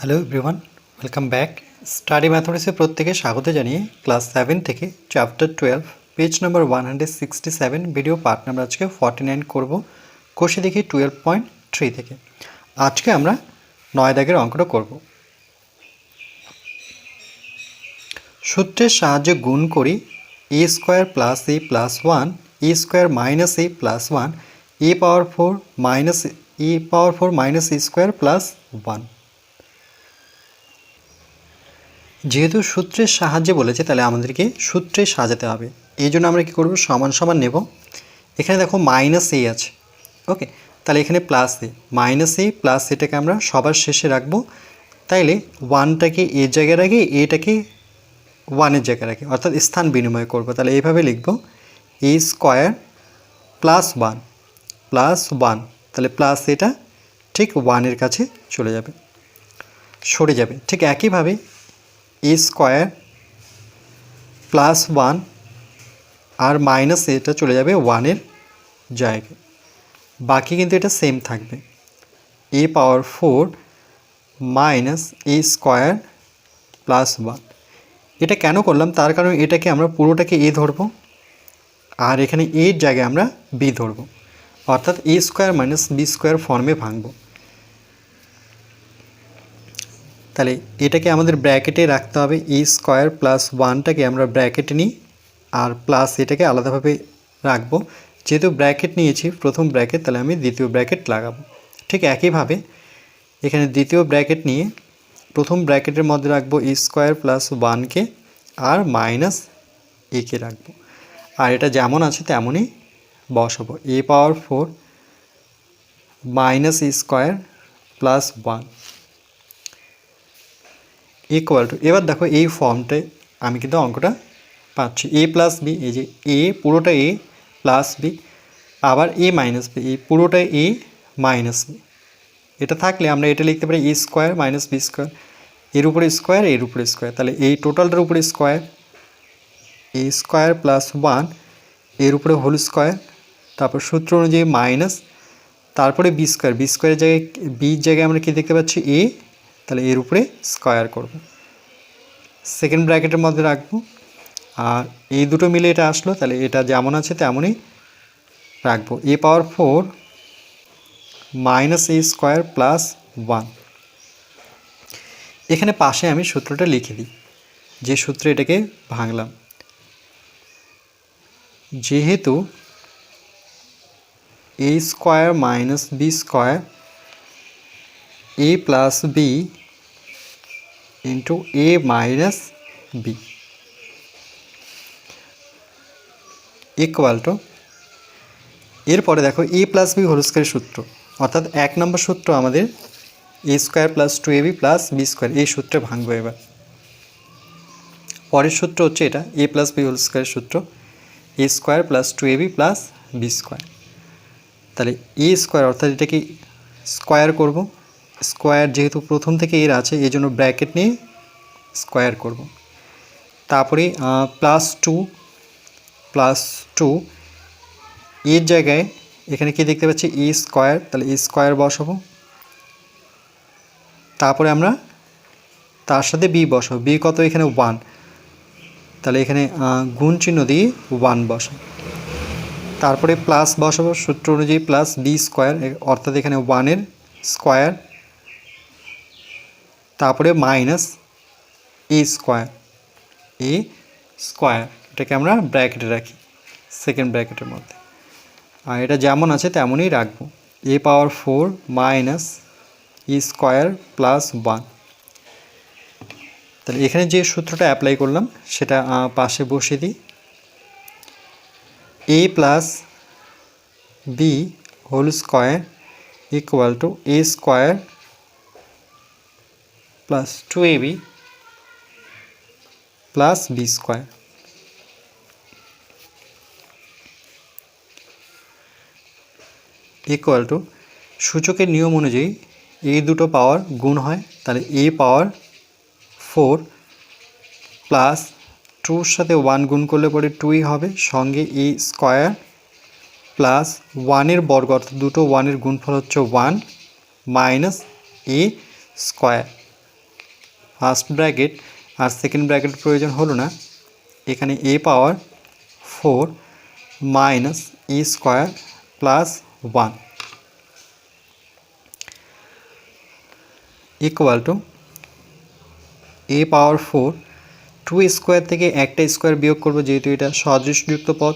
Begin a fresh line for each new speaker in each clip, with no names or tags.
Hello everyone welcome back study ম্যাথমেটিক্সে প্রত্যেকে স্বাগত জানিয়ে ক্লাস সেভেন থেকে chapter twelve page number one hundred sixty seven video part number আজকে forty nine করব কোষে দেখি টুয়েলভ পয়েন্ট থ্রি থেকে। আজকে আমরা নয় দাগের অঙ্কটা করব। সূত্রের সাহায্যে গুণ করি A square plus A plus one A square minus A plus one A power four minus A power four minus A square plus one যেহেতু সূত্রের সাহায্যে বলেছে, তাহলে আমাদেরকে সূত্রে সাজাতে হবে। এই জন্য আমরা কী করব? সমান সমান নেব। এখানে দেখো মাইনাস এ আছে। ওকে তাহলে এখানে plus A minus A plus এটাকে আমরা সবার শেষে রাখব। তাইলে ওয়ানটাকে এর জায়গায় রাখি এটাকে ওয়ানের জায়গায় রাখি। অর্থাৎ স্থান বিনিময় করব। তাহলে এইভাবে লিখব। A square plus one plus one তাহলে প্লাস এটা ঠিক ওয়ানের কাছে চলে যাবে। সরে যাবে। ঠিক একইভাবে এ স্কোয়ার প্লাস ওয়ান আর মাইনাস এটা চলে যাবে ওয়ানের জায়গায়। বাকি কিন্তু এটা সেম থাকবে। A power four minus A square plus one এটা কেন করলাম? তার কারণ এটাকে আমরা পুরোটাকে এ ধরবো আর এখানে এর জায়গায় আমরা বি ধরবো। অর্থাৎ A square minus B square ফর্মে ভাঙবো। তাহলে এটাকে আমাদের ব্র্যাকেটে রাখতে হবে ই স্কোয়ার প্লাস ওয়ানটাকে আমরা ব্র্যাকেটে নিই আর প্লাস এটাকে আলাদাভাবে রাখব। যেহেতু ব্র্যাকেট নিয়েছি প্রথম ব্র্যাকেট, তাহলে আমি দ্বিতীয় ব্র্যাকেট লাগাবো। ঠিক একইভাবে এখানে দ্বিতীয় ব্র্যাকেট নিয়ে প্রথম ব্র্যাকেটের মধ্যে রাখব ই স্কোয়ার প্লাস ওয়ানকে আর মাইনাস একে রাখব। আর এটা যেমন আছে তেমনই বসাবো। A power four minus square plus one. Equal to এবার দেখো এই ফর্মটায় আমি কিন্তু অঙ্কটা পাচ্ছি। এ প্লাস বি এই যে এ পুরোটা এ প্লাস বি আবার এ মাইনাস বি এই পুরোটা এ মাইনাস বি এটা থাকলে আমরা এটা লিখতে পারি A square minus B square এর উপরে স্কোয়ার এর উপরে স্কোয়ার তাহলে এই টোটালটার উপরে স্কোয়ার এ স্কোয়ার প্লাস ওয়ানের উপরে হোল স্কোয়ার তারপর সূত্র অনুযায়ী মাইনাস তারপরে বি স্কোয়ার বি স্কোয়ারের জায়গায় বির জায়গায় আমরা কী দেখতে পাচ্ছি? এ তাহলে এর উপরে স্কোয়ার করব। সেকেন্ড ব্র্যাকেটের মধ্যে রাখব। আর এই দুটো মিলে এটা আসলো, তাহলে এটা যেমন আছে তেমনই রাখব। A power four minus A square plus one. এখানে পাশে আমি সূত্রটা লিখে দিই, যে সূত্রে এটাকে ভাঙলাম। যেহেতু A square minus B square, A plus B into A minus B equal to এরপরে দেখো এ প্লাস বি হোল স্কোয়ারের সূত্র, অর্থাৎ এক নম্বর সূত্র আমাদের A square plus two A B plus B square এই সূত্রে ভাঙবো এবার। পরের সূত্র হচ্ছে এটা এ প্লাস বি হোল স্কোয়ারের সূত্র A square plus two A B plus B square তাহলে এ স্কোয়ার অর্থাৎ এটাকে স্কোয়ার করব স্কোয়ার যেহেতু প্রথম থেকে এর আছে, এই জন্য ব্র্যাকেট নিয়ে স্কোয়ার করব। তারপরে প্লাস টু প্লাস টু এর জায়গায় এখানে কি দেখতে পাচ্ছি? ই স্কোয়ার তাহলে ই স্কোয়ার বসাবো। তারপরে আমরা তার সাথে বি বসাবো। বি কত? এখানে ওয়ান তাহলে এখানে গুণ চিহ্ন দিয়ে ওয়ান বসাবো। তারপরে প্লাস বসাবো। সূত্র অনুযায়ী প্লাস বি স্কোয়ার অর্থাৎ এখানে ওয়ানের স্কোয়ার তারপরে minus A square A square এটাকে আমরা ব্র্যাকেটে রাখি সেকেন্ড ব্র্যাকেটের মধ্যে। আর এটা যেমন আছে তেমনই রাখব। A power four minus E square plus one তাহলে এখানে যে সূত্রটা অ্যাপ্লাই করলাম, সেটা পাশে বসিয়ে দিই। A plus B whole square equal to A square plus two A B plus B square equal to সূচকের নিয়ম অনুযায়ী এই দুটো পাওয়ার গুণ হয়, তাহলে এ পাওয়ার ফোর প্লাস টুর সাথে ওয়ান গুণ করলে পরে টুই হবে, সঙ্গে এ স্কোয়ার প্লাস ওয়ানের বর্গ, অর্থাৎ দুটো ওয়ানের গুণফল হচ্ছে one minus A square first bracket R second bracket প্রয়োজন হলো না। এখানে A power four minus E square plus one equal to A power four two square থেকে একটা স্কোয়ার বিয়োগ করব যেহেতু এটা সদৃশযুক্ত পদ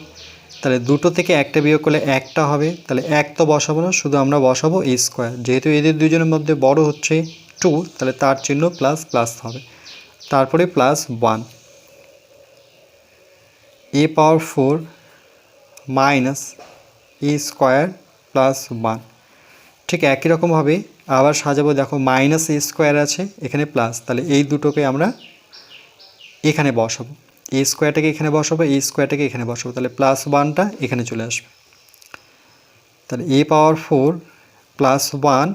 তাহলে দুটো থেকে একটা বিয়োগ করলে একটা হবে। তাহলে এক তো বসাবো না, শুধু আমরা বসাবো এ স্কোয়ার যেহেতু এদের দুজনের মধ্যে বড় হচ্ছে টু, তাহলে তার চিহ্ন প্লাস প্লাস হবে। তারপরে plus one A power four minus A square plus one ঠিক একই রকমভাবে আবার সাজাবো, দেখো মাইনাস এ স্কোয়ার আছে, এখানে প্লাস তাহলে এই দুটোকে আমরা এখানে বসাবো। এ স্কোয়ারটাকে এখানে বসাবো এই স্কোয়ারটাকে এখানে বসাবো। তাহলে প্লাস ওয়ানটা এখানে চলে আসবে। তাহলে A power four plus one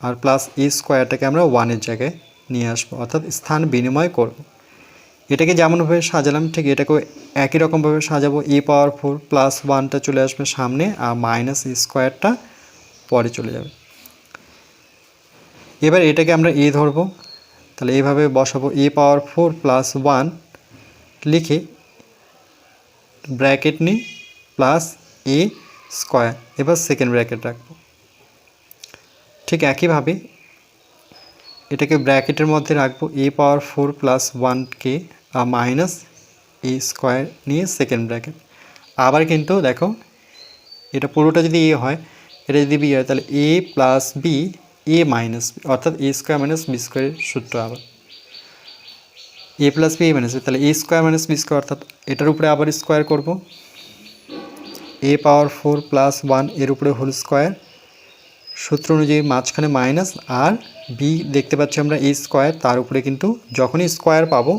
R plus A স্কোয়ারটাকে আমরা ওয়ানের জায়গায় নিয়ে আসব, অর্থাৎ স্থান বিনিময় করব। এটাকে যেমনভাবে সাজালাম, ঠিক এটাকেও একই রকমভাবে সাজাবো এ পাওয়ার ফোর প্লাস ওয়ানটা চলে আসবে সামনে আর মাইনাস স্কোয়ারটা পরে চলে যাবে। এবার এটাকে আমরা এ ধরবো, তাহলে এইভাবে বসাবো A power four plus one লিখে ব্র্যাকেট নিই প্লাস এ স্কোয়ার এবার সেকেন্ড ব্র্যাকেট রাখব। ঠিক একইভাবে এটাকে ব্র্যাকেটের মধ্যে রাখব এ পাওয়ার ফোর প্লাস ওয়ানকে মাইনাস এ স্কোয়ার নিয়ে সেকেন্ড ব্র্যাকেট আবার কিন্তু দেখো, এটা পুরোটা যদি এ হয়, এটা যদি বি হয়, তাহলে A plus B A minus B অর্থাৎ এ স্কোয়ার মাইনাস বি স্কোয়ারের সূত্র আবার। A plus B A minus B তাহলে A square minus B square অর্থাৎ এটার উপরে আবার স্কোয়ার করব। এ পাওয়ার ফোর প্লাস ওয়ানের উপরে হোল স্কোয়ার সূত্র অনুযায়ী মাঝখানে মাইনাস আর বি দেখতে পাচ্ছি আমরা এ স্কোয়ার, তার উপরে কিন্তু যখনই স্কোয়ার পাবো,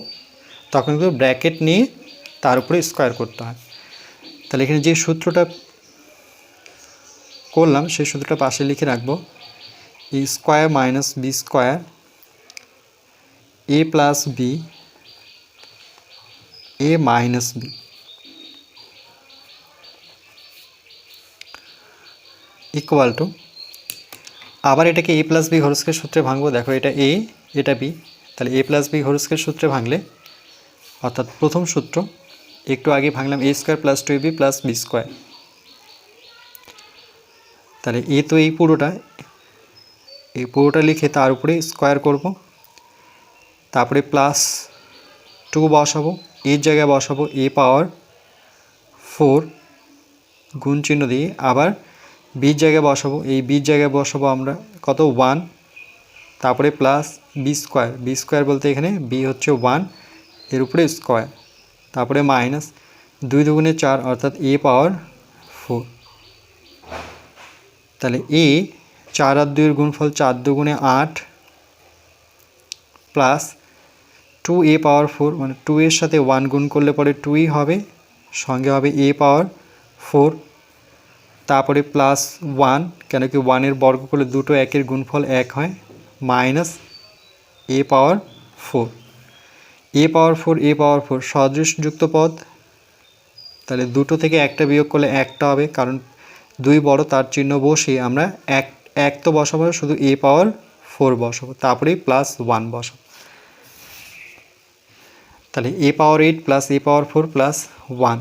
তখন কিন্তু ব্র্যাকেট নিয়ে তার উপরে স্কোয়ার করতে হয়। তাহলে এখানে যে সূত্রটা করলাম, সেই সূত্রটা পাশে লিখে রাখব A square minus B square A plus B A minus B equal to আবার এটাকে এ প্লাস বি হোলস্কের সূত্রে ভাঙবো। দেখো এটা এ এটা বি তাহলে এ প্লাস বি হোলস্কের সূত্রে ভাঙলে, অর্থাৎ প্রথম সূত্র, একটু আগে ভাঙলাম A square plus two B plus B square তাহলে এ তো এই পুরোটা এই পুরোটা লিখে তার উপরে স্কোয়ার করব। তারপরে প্লাস টু বসাবো এর জায়গায় বসাবো এ পাওয়ার ফোর গুণ চিহ্ন দিয়ে আবার বির জায়গায় বসাবো। এই বির জায়গায় বসাবো আমরা কত? ওয়ান। তারপরে plus B square B square বলতে এখানে বি হচ্ছে ওয়ান, এর উপরে স্কোয়ার তারপরে মাইনাস দুই দুগুণে চার, অর্থাৎ এ পাওয়ার ফোর তাহলে এ চার আর দুইয়ের গুণফল চার দুগুণে আট plus two A power four মানে টু এর সাথে ওয়ান গুণ করলে পরে টুই হবে, সঙ্গে হবে এ পাওয়ার ফোর তারপরে প্লাস ওয়ান কেন কি ওয়ানের বর্গ করলে দুটো একের গুণফল এক হয় minus A power four A power four A power four সদৃশযুক্ত পদ, তাহলে দুটো থেকে একটা বিয়োগ করলে একটা হবে, কারণ দুই বড় তার চিহ্ন বসে আমরা এক এক তো বসাবো, শুধু এ পাওয়ার ফোর বসাবো, তারপরেই প্লাস ওয়ান বসাবো। তাহলে A power eight plus A power four plus one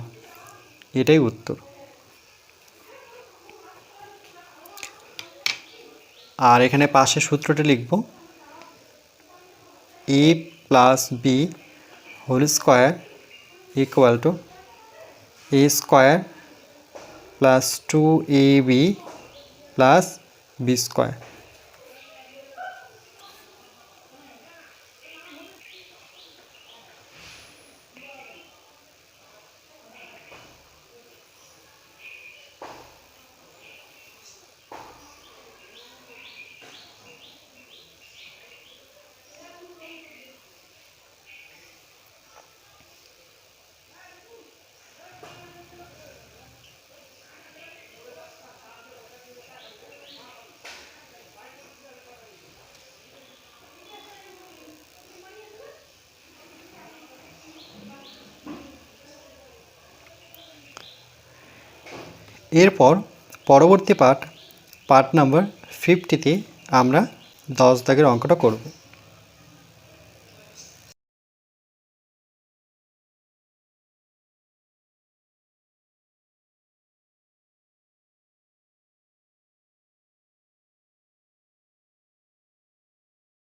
এটাই উত্তর। আর এখানে পাশে সূত্রটা লিখব। A plus B whole square equal to A square plus two A B plus B square এরপর পরবর্তী পার্ট পার্ট নাম্বার ফিফটিতে আমরা দশ দাগের অঙ্কটা করব।